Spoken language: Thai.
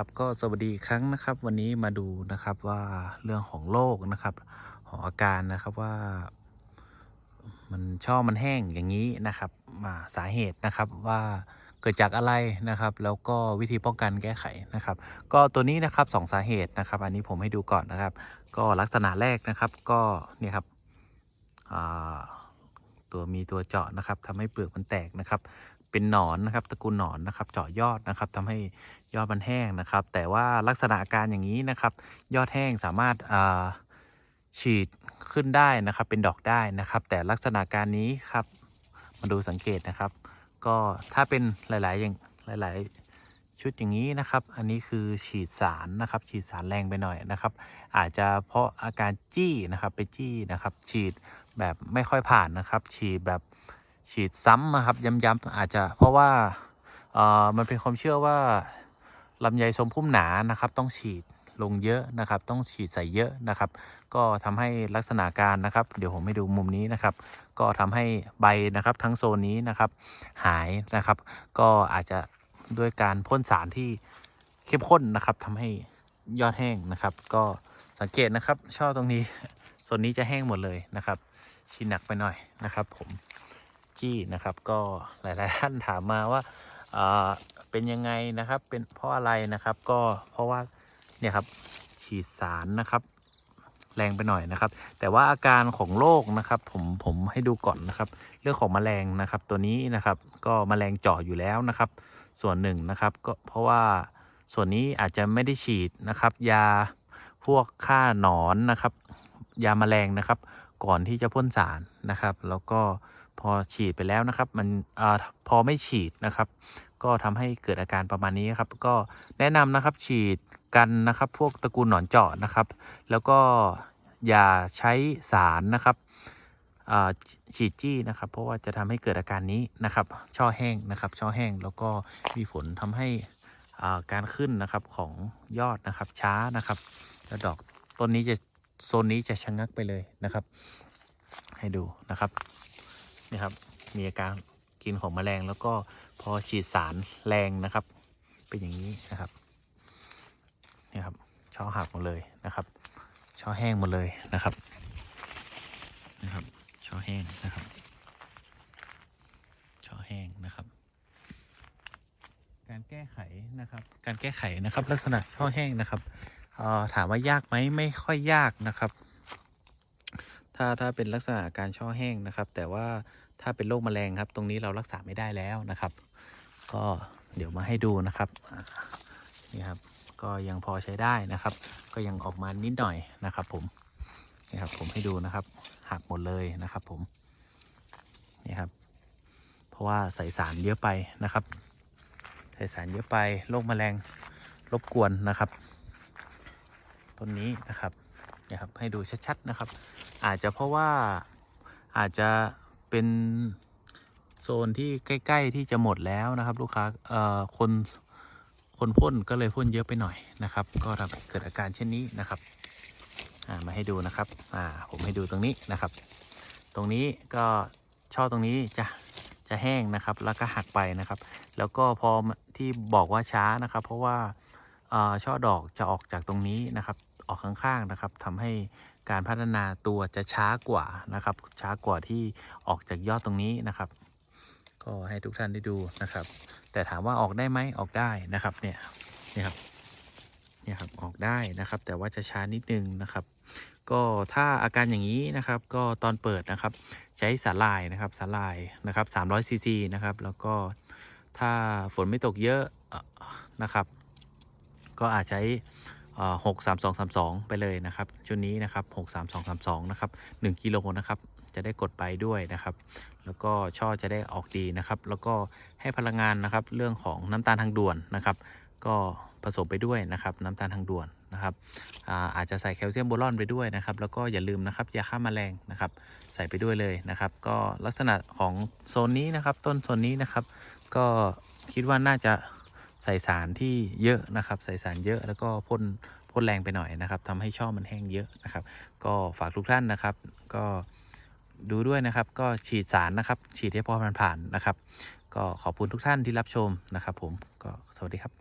ครับก็สวัสดีครั้งนะครับ วันนี้มาดูนะครับว่าเรื่องของโรคนะครับ ของอาการนะครับว่า มันช่อมันแห้งอย่างนี้นะครับมาสาเหตุนะครับว่าเกิดจากอะไรนะครับ แล้วก็วิธีป้องกันแก้ไขนะครับ ก็ตัวนี้นะครับสองสาเหตุนะครับ อันนี้ผมให้ดูก่อนนะครับ ก็ลักษณะแรกนะครับ ก็เนี่ยครับตัวมีตัวเจาะนะครับทำให้เปลือกมันแตกนะครับ เป็นหนอนนะครับตระกูลหนอนนะครับ เจาะยอดนะครับทำให้ยอดมันแห้งนะครับ แต่ว่าลักษณะอาการอย่างนี้นะครับ ยอดแห้งสามารถอ่าฉีดขึ้นได้นะครับ เป็นดอกได้นะครับ แต่ลักษณะการนี้ครับมาดูสังเกตนะครับ ก็ถ้าเป็นหลายๆอย่างหลาย ๆชุดอย่างนี้นะครับ อันนี้คือฉีดสารนะครับ ฉีดสารแรงไปหน่อยนะครับ อาจจะเพราะอาการจี้นะครับ ไปจี้นะครับ ฉีดแบบไม่ค่อยผ่านนะครับ ฉีดแบบ ฉีดซ้ำนะครับย้ำๆอาจจะเพราะว่าเอ่อมันเป็นความเชื่อว่าลำไยสมพุ่มหนานะครับต้องฉีดลงเยอะนะครับ ต้องฉีดใส่เยอะนะครับ ก็ทำให้ลักษณะการนะครับ เดี๋ยวผมให้ดูมุมนี้นะครับ ก็ทำให้ใบนะครับทั้งโซนนี้นะครับ หายนะครับ ก็อาจจะด้วยการพ่นสารที่เข้มข้นนะครับทำให้ยอดแห้งนะครับ ก็สังเกตนะครับ ช่อตรงนี้โซนนี้จะแห้งหมดเลยนะครับ ชิ้นหนักไปหน่อยนะครับ ผม จี้นะครับ ก็หลายๆท่านถามมาว่าเอ่อเป็นยังไงนะครับเป็นเพราะอะไรนะครับ ก็เพราะว่าเนี่ยครับฉีดสารนะครับ แรงไปหน่อยนะครับ แต่ว่าอาการของโรคนะครับ ผมผมให้ดูก่อนนะครับ เรื่องของแมลงนะครับ ตัวนี้นะครับ ก็แมลงเจาะอยู่แล้วนะครับ ส่วนหนึ่งนะครับ ก็เพราะว่าส่วนนี้อาจจะไม่ได้ฉีดนะครับ ยาพวกฆ่าหนอนนะครับ ยาแมลงนะครับ ก่อนที่จะพ่นสารนะครับ แล้วก็พอฉีดไปแล้วนะครับมันอพอไม่ฉีดนะครับ ก็ทำให้เกิดอาการประมาณนี้ครับ ก็แนะนำนะครับฉีดกันนะครับ พวกตระกูลหนอนเจาะนะครับ แล้วก็อย่าใช้สารนะครับฉีดจี้นะครับ เพราะว่าจะทำให้เกิดอาการนี้นะครับ ช่อแห้งนะครับ ช่อแห้งแล้วก็มีผลทำให้การขึ้นนะครับของยอดนะครับช้านะครับแล้วดอกต้นนี้จะ โซนนี้จะชะงักไปเลยนะครับ ให้ดูนะครับนี่ครับ มีอาการกินของแมลงแล้วก็พอฉีดสารแรงนะครับ เป็นอย่างนี้นะครับนี่ครับช่อหักหมดเลยนะครับ ช่อแห้งหมดเลยนะครับนะครับ ช่อแห้งนะครับ ช่อแห้งนะครับ การแก้ไขนะครับ การแก้ไขนะครับ ลักษณะช่อแห้งนะครับ ออถามว่ายากไหมไม่ค่อยยากนะครับ ถ้าถ้าเป็นลักษณะการช่อแห้งนะครับ แต่ว่าถ้าเป็นโรคแมลงครับ ตรงนี้เรารักษาไม่ได้แล้วนะครับ ก็เดี๋ยวมาให้ดูนะครับนี่ครับ ก็ยังพอใช้ได้นะครับ ก็ยังออกมานิดหน่อยนะครับ ผมนี่ครับผมให้ดูนะครับหักหมดเลยนะครับ ผมนี่ครับ เพราะว่าใส่สารเยอะไปนะครับ ใส่สารเยอะไปโรคแมลงรบกวนนะครับ ต้นนี้นะครับนี่ครับ ให้ดูชัดๆนะครับ อาจจะเพราะว่าอาจจะเป็นโซนที่ใกล้ ๆ ที่จะหมดแล้วนะครับ ลูกค้าเอ่อคนคนพ่นก็เลยพ่นเยอะไปหน่อยนะครับ ก็ทำให้เกิดอาการเช่นนี้นะครับอ่ามาให้ดูนะครับอ่าผมให้ดูตรงนี้นะครับ ตรงนี้ก็ช่อตรงนี้จะจะแห้งนะครับ แล้วก็หักไปนะครับ แล้วก็พอที่บอกว่าช้านะครับ เพราะว่าอ่อช่อดอกจะออกจากตรงนี้นะครับ ออกข้างๆนะครับทำให้การพัฒนาตัวจะช้ากว่านะครับ ช้ากว่าที่ออกจากยอดตรงนี้นะครับ ก็ให้ทุกท่านได้ดูนะครับ แต่ถามว่าออกได้ไหมออกได้นะครับเนี่ยเนี่ยครับเนี่ยครับออกได้นะครับ แต่ว่าจะช้านิดนึงนะครับ ก็ถ้าอาการอย่างนี้นะครับ ก็ตอนเปิดนะครับ ใช้สาลายนะครับสาลายนะครับ300ซีซีนะครับ แล้วก็ถ้าฝนไม่ตกเยอะนะครับ ก็อาจใช้ หกสามสองสามสองไปเลยนะครับ ชุดนี้นะครับหกสามสองสามสองนะครับหนึ่งกิโลนะครับจะได้กดไปด้วยนะครับ แล้วก็ช่อจะได้ออกดีนะครับ แล้วก็ให้พลังงานนะครับเรื่องของน้ำตาลทางด่วนนะครับ ก็ผสมไปด้วยนะครับน้ำตาลทางด่วนนะครับอาอาจจะใส่แคลเซียมโบรอนไปด้วยนะครับ แล้วก็อย่าลืมนะครับยาฆ่าแมลงนะครับ ใส่ไปด้วยเลยนะครับ ก็ลักษณะของโซนนี้นะครับ ต้นโซนนี้นะครับ ก็คิดว่าน่าจะ ใส่สารที่เยอะนะครับ ใส่สารเยอะแล้วก็พ่นพ่นแรงไปหน่อยนะครับทำให้ช่อมันแห้งเยอะนะครับ ก็ฝากทุกท่านนะครับ ก็ดูด้วยนะครับ ก็ฉีดสารนะครับ ฉีดให้พอมันผ่านนะครับ ก็ขอบคุณทุกท่านที่รับชมนะครับ ผมก็สวัสดีครับ